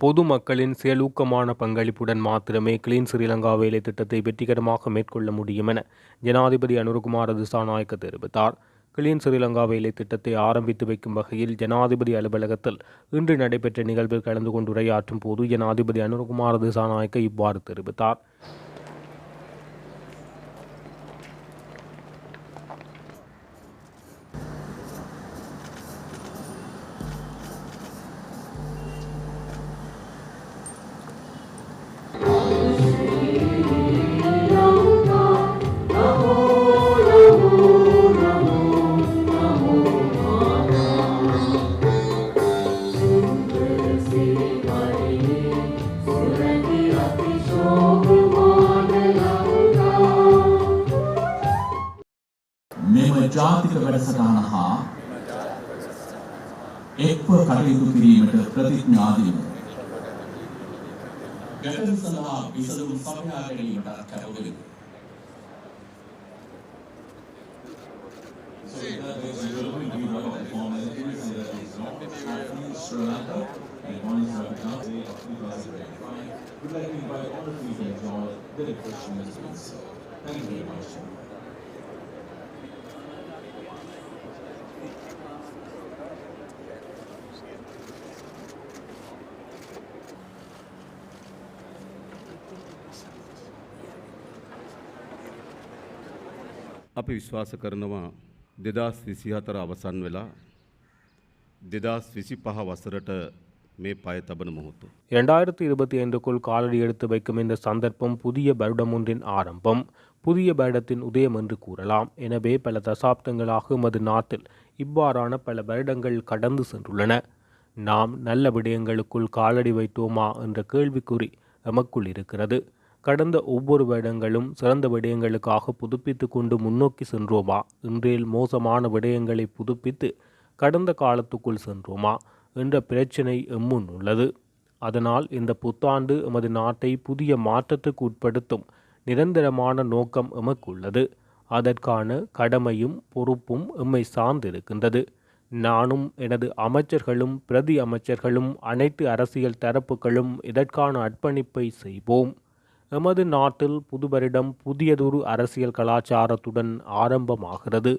பொதுமக்களின் செயலூக்கமான பங்களிப்புடன் மாத்திரமே கிளீன் ஸ்ரீலங்கா வேலை திட்டத்தை வெற்றிகரமாக மேற்கொள்ள முடியும் என ஜனாதிபதி அனுரகுமார திசாநாயக்க தெரிவித்தார். கிளீன் ஸ்ரீலங்கா வேலை திட்டத்தை ஆரம்பித்து வைக்கும் வகையில் ஜனாதிபதி அலுவலகத்தில் இன்று நடைபெற்ற நிகழ்வில் கலந்து கொண்டு உரையாற்றும் போது ஜனாதிபதி அனுரகுமார திசாநாயக்க இவ்வாறு தெரிவித்தார். ජාතික වැඩසටහන හා එක්ව කටයුතු කිරීමට ප්‍රතිඥාදීම. ගැටලු සඳහා විසඳුම් සපයා ගැනීමට කැපවෙමි. So with that, ladies and gentlemen, we wrap up the formalities and that is not happening in Sri Lanka and one is Ramadan Day of 2025. We'd like to invite all of you to enjoy the refreshments being served. Thank you very much. අපි විශ්වාස කරනවා දෙදස් විසිහතර අවසන් වෙලා දෙදස් විසි පහ වසරට මේ පය තබන මොහොතු. இரண்டாயிரத்தி இருபத்தி ஐந்துக்குள் காலடி எடுத்து வைக்கும் இந்த சந்தர்ப்பம் புதிய வருடம் ஒன்றின் ஆரம்பம் புதிய வருடத்தின் உதயம் என்று கூறலாம் எனவே பல தசாப்தங்களாக எமது நாட்டில் இவ்வாறான பல வருடங்கள் கடந்து சென்றுள்ளன நாம் நல்ல விடயங்களுக்குள் காலடி வைத்தோமா என்ற கேள்விக்குறி எமக்குள் இருக்கிறது கடந்த ஒவ்வொரு வருடங்களும் சிறந்த விடயங்களுக்காக புதுப்பித்து கொண்டு முன்னோக்கி சென்றோமா? இன்றையில் மோசமான விடயங்களை புதுப்பித்து கடந்த காலத்துக்குள் சென்றோமா? என்ற பிரச்சினை எம்முன் உள்ளது. அதனால் இந்த புத்தாண்டு எமது நாட்டை புதிய மாற்றத்துக்கு உட்படுத்தும் நிரந்தரமான நோக்கம் எமக்குள்ளது. அதற்கான கடமையும் பொறுப்பும் எம்மை சார்ந்திருக்கின்றது. நானும் எனது அமைச்சர்களும் பிரதி அமைச்சர்களும் அனைத்து அரசியல் தரப்புகளும் இதற்கான அர்ப்பணிப்பை செய்வோம். எமது நாட்டில் புது வருடம் புதியதொரு அரசியல் கலாச்சாரத்துடன் ஆரம்பமாகிறது.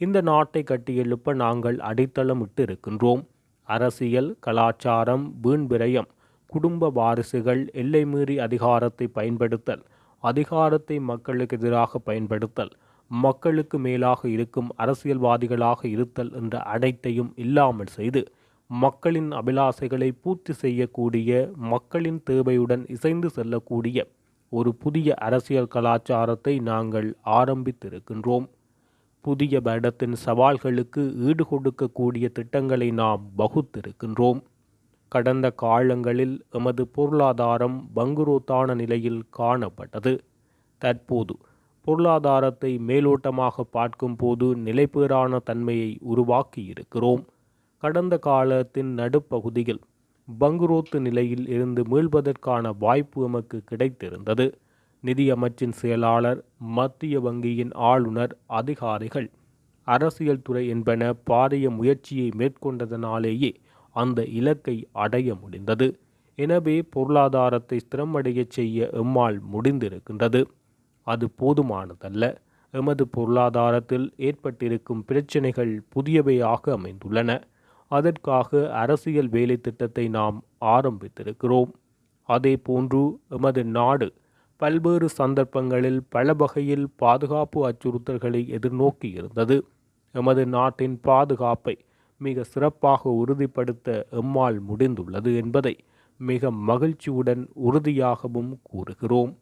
இந்த நாட்டை கட்டியெழுப்ப நாங்கள் அடித்தளமிட்டு இருக்கின்றோம் அரசியல் கலாச்சாரம் வீண்பிரயம் குடும்ப வாரிசுகள் எல்லை மீறி அதிகாரத்தை பயன்படுத்தல் அதிகாரத்தை மக்களுக்கு எதிராக பயன்படுத்தல் மக்களுக்கு மேலாக இருக்கும் அரசியல்வாதிகளாக இருத்தல் என்ற அனைத்தையும் இல்லாமல் செய்து மக்களின் அபிலாசைகளை பூர்த்தி செய்யக்கூடிய மக்களின் தேவையுடன் இசைந்து செல்லக்கூடிய ஒரு புதிய அரசியல் கலாச்சாரத்தை நாங்கள் ஆரம்பித்திருக்கின்றோம். புதிய வருடத்தின் சவால்களுக்கு ஈடு கொடுக்கக்கூடிய திட்டங்களை நாம் வகுத்திருக்கின்றோம். கடந்த காலங்களில் எமது பொருளாதாரம் பங்குரோத்தான நிலையில் காணப்பட்டது. தற்போது பொருளாதாரத்தை மேலோட்டமாக பார்க்கும்போது நிலைப்பேறான தன்மையை உருவாக்கி இருக்கிறோம் கடந்த காலத்தின் நடுப்பகுதியில் பங்குரோத்து நிலையில் இருந்து மீள்வதற்கான வாய்ப்பு எமக்கு கிடைத்திருந்தது. நிதியமைச்சின் செயலாளர் மத்திய வங்கியின் ஆளுநர் அதிகாரிகள் அரசியல் துறை என்பன பாரிய முயற்சியை மேற்கொண்டதனாலேயே அந்த இலக்கை அடைய முடிந்தது. எனவே பொருளாதாரத்தை ஸ்திரமடையச் செய்ய எம்மால் முடிந்திருக்கின்றது. அது போதுமானதல்ல. எமது பொருளாதாரத்தில் ஏற்பட்டிருக்கும் பிரச்சினைகள் புதியவையாக அமைந்துள்ளன. அதற்காக அரசியல் வேலை திட்டத்தை நாம் ஆரம்பித்திருக்கிறோம். அதே போன்று எமது நாடு பல்வேறு சந்தர்ப்பங்களில் பல வகையில் பாதுகாப்பு அச்சுறுத்தல்களை எதிர்நோக்கி இருந்தது எமது நாட்டின் பாதுகாப்பை மிக சிறப்பாக உறுதிப்படுத்த எம்மால் முடிந்துள்ளது என்பதை மிக மகிழ்ச்சியுடன் உறுதியாகவும் கூறுகிறோம்.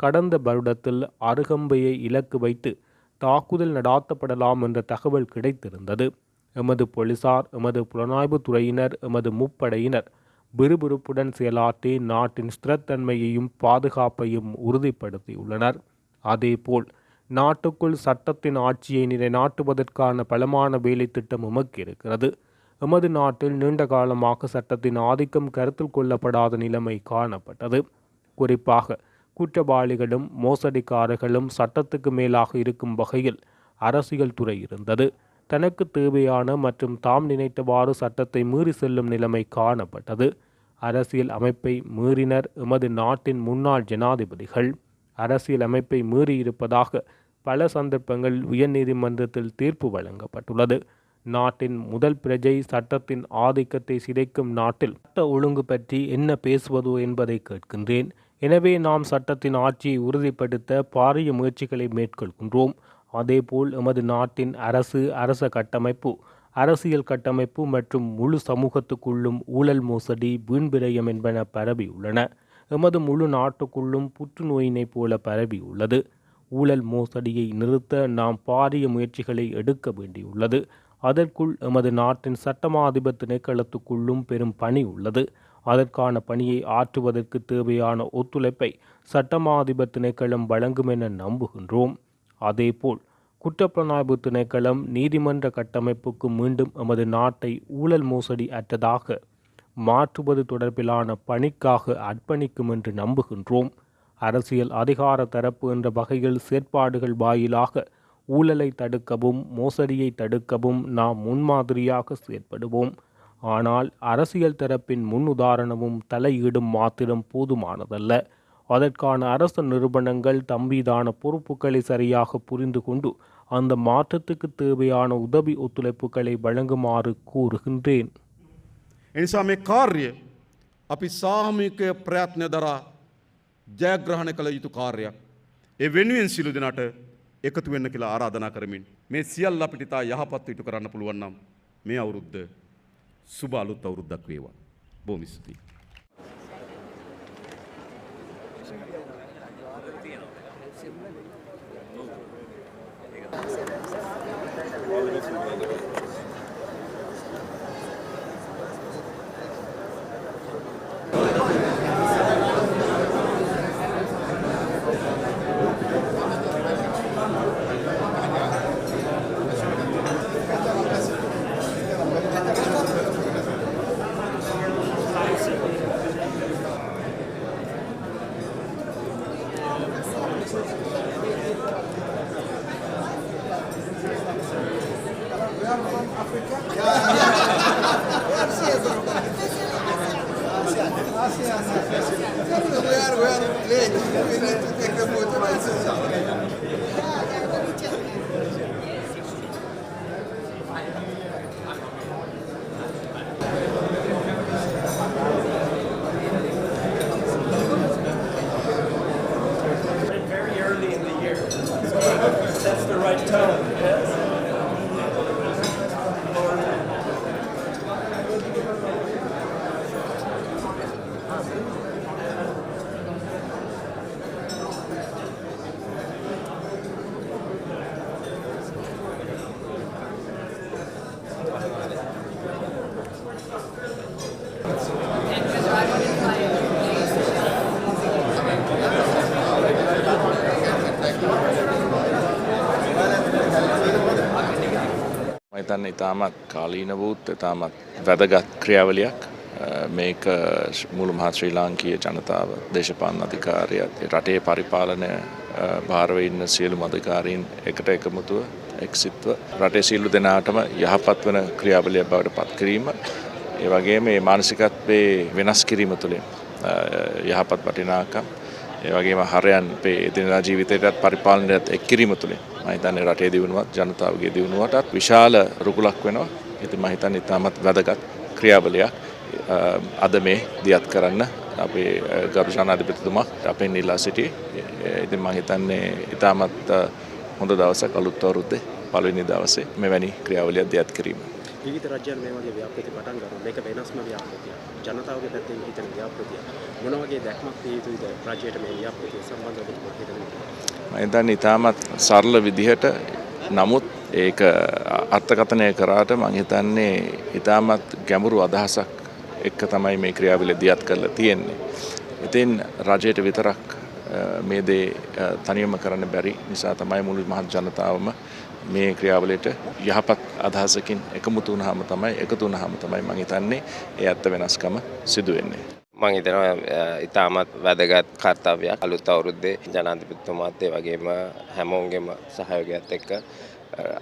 கடந்த வருடத்தில் அருகம்பையை இலக்கு வைத்து தாக்குதல் நடாத்தப்படலாம் என்ற தகவல் கிடைத்திருந்தது. எமது போலீசார் எமது புலனாய்வு துறையினர் எமது முப்படையினர் விறுவிறுப்புடன் செயலாற்றி நாட்டின் ஸ்திரத்தன்மையையும் பாதுகாப்பையும் உறுதிப்படுத்தியுள்ளனர். அதேபோல் நாட்டுக்குள் சட்டத்தின் ஆட்சியை நிலைநாட்டுவதற்கான பலமான வேலை திட்டம் உமக்கு இருக்கிறது. எமது நாட்டில் நீண்ட காலமாக சட்டத்தின் ஆதிக்கம் கருத்தில் கொள்ளப்படாத நிலைமை காணப்பட்டது. குறிப்பாக குற்றவாளிகளும் மோசடிக்காரர்களும் சட்டத்துக்கு மேலாக இருக்கும் வகையில் அரசியல் துறை இருந்தது. தனக்கு தேவையான மற்றும் தாம் நினைத்தவாறு சட்டத்தை மீறி செல்லும் நிலைமை காணப்பட்டது. அரசியல் அமைப்பை மீறினர் எமது நாட்டின் முன்னாள் ஜனாதிபதிகள். அரசியல் அமைப்பை மீறியிருப்பதாக பல சந்தர்ப்பங்களில் உயர்நீதிமன்றத்தில் தீர்ப்பு வழங்கப்பட்டுள்ளது. நாட்டின் முதல் பிரஜை சட்டத்தின் ஆதிக்கத்தை சிதைக்கும் நாட்டில் சட்ட ஒழுங்கு பற்றி என்ன பேசுவதோ என்பதை கேட்கின்றேன். எனவே நாம் சட்டத்தின் ஆட்சியை உறுதிப்படுத்த பாரிய முயற்சிகளை மேற்கொள்கின்றோம். அதேபோல் எமது நாட்டின் அரசு அரச கட்டமைப்பு அரசியல் கட்டமைப்பு மற்றும் முழு சமூகத்துக்குள்ளும் ஊழல் மோசடி வீண்பிரயம் என்பன பரவியுள்ளன எமது முழு நாட்டுக்குள்ளும் புற்றுநோயினைப் போல பரவியுள்ளது ஊழல் மோசடியை நிறுத்த நாம் பாரிய முயற்சிகளை எடுக்க வேண்டியுள்ளது. அதற்குள் எமது நாட்டின் சட்டமாதிப திணைக்களத்துக்குள்ளும் பெரும் பணி உள்ளது. அதற்கான பணியை ஆற்றுவதற்கு தேவையான ஒத்துழைப்பை சட்டமாதிபர் திணைக்களம் வழங்கும் என நம்புகின்றோம். அதேபோல் குற்றப்புலனாய்வு திணைக்களம் நீதிமன்ற கட்டமைப்புக்கு மீண்டும் எமது நாட்டை ஊழல் மோசடி அற்றதாக மாற்றுவது தொடர்பிலான பணிக்காக அர்ப்பணிக்கும் என்று நம்புகின்றோம். அரசியல் அதிகார தரப்பு என்ற வகையில் செயற்பாடுகள் வாயிலாக ஊழலை தடுக்கவும் மோசடியை தடுக்கவும் நாம் முன்மாதிரியாக செயற்படுவோம். ஆனால் அரசியல் தரப்பின் முன் உதாரணமும் தலையீடும் மாத்திரம் போதுமானதல்ல. அதற்கான அரசு நிறுவனங்கள் தம்மீதான பொறுப்புகளை சரியாக புரிந்து கொண்டு அந்த மாற்றத்துக்கு தேவையான உதவி ஒத்துழைப்புகளை வழங்குமாறு கூறுகின்றேன் එනිසා මේ කාර්ය අපි සාහමිකය ප්‍රයත්නය දරා ජයග්‍රහණ කළ යුතු කාර්යක්. ඒ වෙනුවෙන් සිලු දෙනට එකතු වෙන්න කියලා ආරාධනා කරමින්. මේ සියල් අපිට ඉතා යහපත් ඉටු කරන්න පුළුවන්නම් මේ අවුරුද්ධ සුබ අලුත් අවුරුද්දක් වේවා. බෝමිස්තුතියි. Guiar, Thank you. මහිතන්න ඉතාමත් කාලීන වූත් ඉතාමත් වැදගත් ක්‍රියාවලියක්. අ, මේක ශ්- මුළු මහත් ශ්‍රී ලාංකීය ජනතාව දේශපාලන අධිකාරයත් රටේ පරිපාලනය අ, භාරව ඉන්න සියලු මධකාරීන් එකට එකමුතුව එක්සිත්ව රටේ සිල්ලු දෙනාටම යහපත් වන ක්‍රියාවලිය බවට පත් කිරීම. ඒ වගේ මේ මානසිකත්වේ වෙනස් කිරීම තුළින් අ, යහපත් වටිනාකම් ඒ වගේම හරයන් අපේ එදිනදා ජීවිතයටත් පරිපාලනයත් එක් කිරීම තුළින් මම හිතන්නේ රටේ දියුණුවත් ජනතාවගේ දියුණුවටත් විශාල රුකුලක් වෙනවා. ඉතින් මම හිතන්නේ ඉතාමත් වැදගත් ක්‍රියාවලියක් අ, අද මේ දියත් කරන්න අපේ අ, ගරු ජනාධිපතිතුමා අපෙන් ඉල්ලා සිටි. ඉතින් මම හිතන්නේ ඉතාමත් අ, හොඳ දවසක් අලුත් අවුරුද්දේ පළවෙනි දවසේ මෙවැනි ක්‍රියාවලියක් දියත් කිරීම. විවිධ රජයන් මේ වගේ ව්‍යාපෘති පටන් ගන්න මේක වෙනස්ම ව්‍යාපෘතියක් ජනතාවගේ පැත්තෙන් හිතන ව්‍යාපෘතියක් මොන වගේ දැක්මක් තිය යුතුද රජයට මේ ව්‍යාපෘතිය සම්බන්ධව ඔබතුමා හිතන්නේ මම හිතන්නේ ඉතාමත් සරල විදිහට නමුත් ඒක අර්ථකථනය කරාට මං හිතන්නේ ඉතාමත් ගැඹුරු අදහසක් එක්ක තමයි මේ ක්‍රියාවලිය දියත් කරලා තියෙන්නේ. ඉතින් රජයට විතරක් අ, මේ දේ අ, තනියම කරන්න බැරි නිසා තමයි මුළු මහත් ජනතාවම මේ ක්‍රියාවලියට යහපත් අදහසකින් එකමුතු වුණාම තමයි එකතු වුණාම තමයි මං හිතන්නේ ඒ ඇත්ත වෙනස්කම සිදු වෙන්නේ. මං හිතනවා ඉතාමත් වැදගත් කර්තවයක් අලුත් අවුරුද්දේ ජනාධිපතිතුමාත් ඒ වගේම හැමෝන්ගේම සහයෝගයත් එක්ක අ,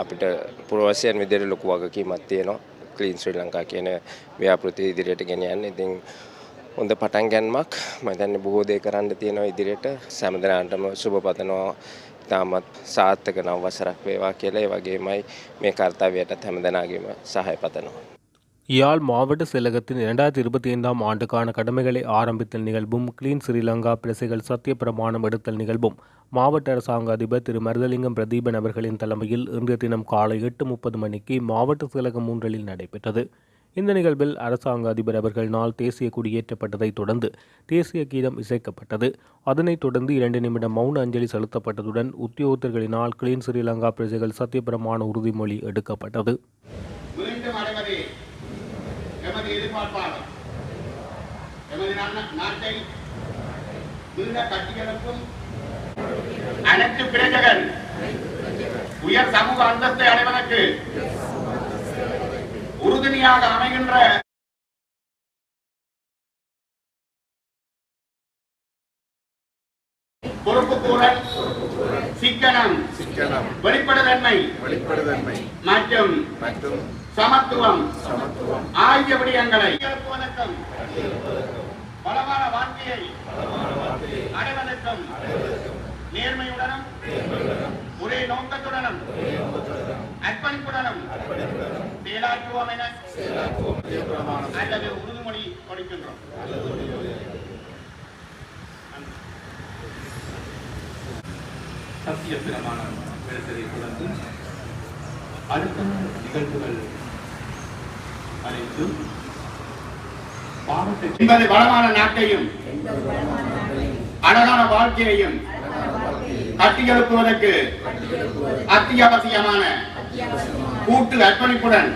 අපිට පුරවසියන් විදිහට ලොකු වගකීමක් තියෙනවා. ක්ලීන් ශ්‍රී ලංකා කියන ව්‍යාපෘති ඉදිරියට ගෙන යන්න. ඉතින් හොඳ පටන් ගැන්මක්. මතන්න බොහෝ දේ කරන්න තියෙනවා ඉදිරියට. සැමදනාටම සුභ පතනවා. ඉතාමත් සාර්ථක නව වසරක් වේවා කියලා. ඒ වගේමයි මේ කර්තාවයටත් හැමදනාගේම සහය පතනවා. யாழ் மாவட்ட செயலகத்தின் இரண்டாயிரத்தி இருபத்தி ஐந்தாம் ஆண்டுக்கான கடமைகளை ஆரம்பித்தல் நிகழ்வும் கிளீன் ஸ்ரீலங்கா பிரசைகள் சத்திய பிரமாணம் எடுத்தல் நிகழ்வும் மாவட்ட அரசாங்க அதிபர் திரு. மருதலிங்கம் பிரதீபன் அவர்களின் தலைமையில் இன்றைய தினம் காலை எட்டு முப்பது மணிக்கு மாவட்ட செயலகம் மூன்றலில் நடைபெற்றது. இந்த நிகழ்வில் அரசாங்க அதிபர் அவர்களினால் தேசிய குடியேற்றப்பட்டதைத் தொடர்ந்து தேசிய கீதம் இசைக்கப்பட்டது. அதனைத் தொடர்ந்து இரண்டு நிமிடம் மௌன அஞ்சலி செலுத்தப்பட்டதுடன் உத்தியோகத்தர்களினால் கிளீன் ஸ்ரீலங்கா பிரஜைகள் சத்தியபிரமாண உறுதிமொழி எடுக்கப்பட்டது மீண்டும் அடைவது எமது எதிர்பார்ப்பாகும் எமது நா- நாட்டை மீள கட்டியெழுப்பும் அனைத்து பிரஜைகள் உயர் சமூக அந்தஸ்தை அடைவதற்கு உறுதுணையாக அமைகின்ற பொறுப்புக்கூறல் சிக்கனம் சிக்கனம் வெளிப்படுதன்மை வெளிப்படுதன்மை மற்றும் மற்றும் சமத்துவம் சமத்துவம். ஆகிய விடயங்களை எழுப்புவதற்கும் வளமான வாழ்க்கையை அடைவதற்கும் நேர்மையுடனும் ஒரே நோக்கத்துடனும் அர்ப்பணிப்புடனும் செயலாற்றுவோம் என அல்லது உறுதிமொழி கொடுக்கின்றோம். சத்திய பிரமாணம் எடுத்ததை தொடர்ந்து அடுத்த நிகழ்வுகள் அனைத்தும் என்பது வளமான நாட்டையும் அழகான வாழ்க்கையையும் கட்டியெழுப்புவதற்கு அத்தியாவசியமான கூட்டு அர்ப்பணிப்புடன்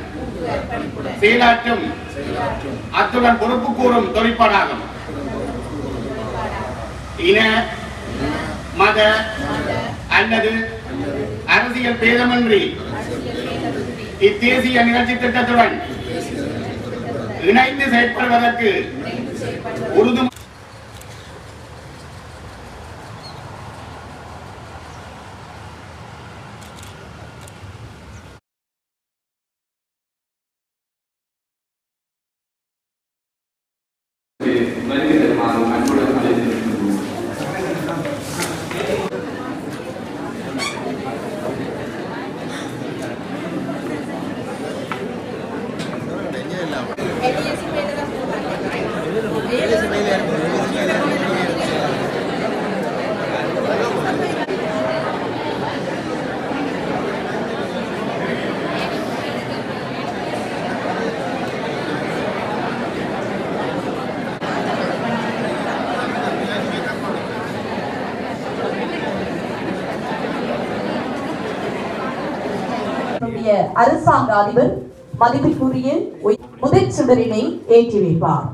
செயலாற்றும் அத்துடன் பொறுப்பு கூறும் தொழிற்பாடாகும். இன மத அல்லது அரசியல் பேதமின்றி இத்தேசிய நிகழ்ச்சி திட்டத்துடன் இணைந்து செயற்படுவதற்கு உறுதி நம்முடைய அரசாங்க அதிபர் மதிப்பிற்குரிய முதற் சுடரினை ஏற்றி வைப்பார்.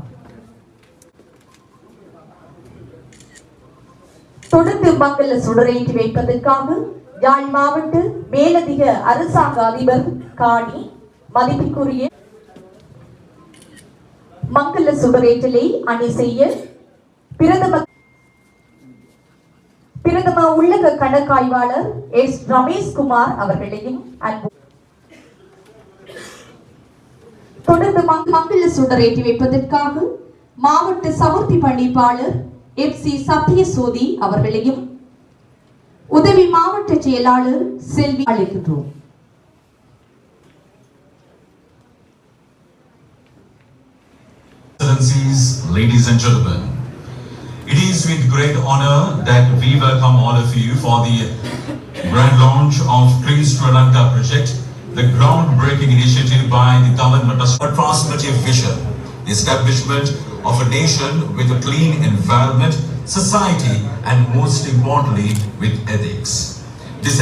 தொடர்ந்து மங்கள சுடரேற்றி வைப்பதற்காக யாழ் மாவட்ட மேலதிக அரசாங்க அதிபர் காணி மதிப்பிற்குரிய மங்கள சுடரேற்றலை அணி செய்ய பிரதம பிரதம உள்ளக கணக்காய்வாளர் எஸ் ரமேஷ்குமார் அவர்களையும் அன்பு தொடர்ந்து மங்கள சுடரேற்றி வைப்பதற்காக மாவட்ட சமுர்த்தி பணிப்பாளர் எஃப் சி சத்யசோதி அவர்களையும் உதவி மாவட்ட செயலாளர் செல்வி அழைக்கின்றோம் ladies and gentlemen, it is with great honor that we welcome all of you for the grand launch of Clean Sri Lanka project, the groundbreaking initiative by the government of a transformative vision, the establishment of a nation with a clean environment, society, and most importantly, with ethics. This